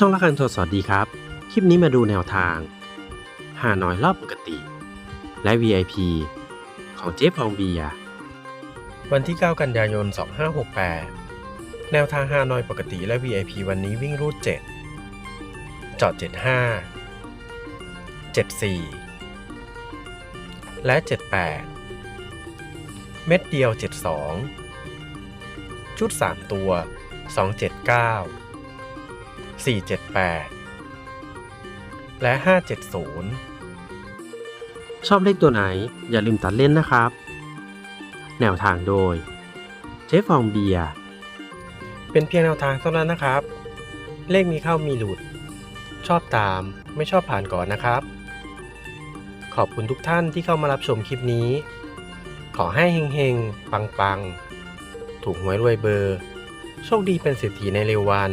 ช่องละคันโทรสวัสดีครับ คลิปนี้มาดูแนวทางหาน้อยรอบปกติ และ VIP ของเจ๊ฟองเบีย วันที่ 9 กันยายน 2568 แนวทางหาน้อยปกติและ VIP วันนี้วิ่งรูด 7 จอด 75 74 และ 78 เม็ดเดียว 72 ชุด 3 ตัว 279 478 และ 570 ชอบเลขตัวไหนอย่าลืมตัดเล่นนะครับ แนวทางโดยเจ๊ฟองเบียร์เป็นเพียงแนวทางเท่านั้นนะครับ เลขมีเข้ามีหลุด ชอบตามไม่ชอบผ่านก่อนนะครับ ขอบคุณทุกท่านที่เข้ามารับชมคลิปนี้ ขอให้เฮงๆ ปังๆ ถูกหวยรวยเบอร์ โชคดีเป็นเศรษฐีในเร็ววัน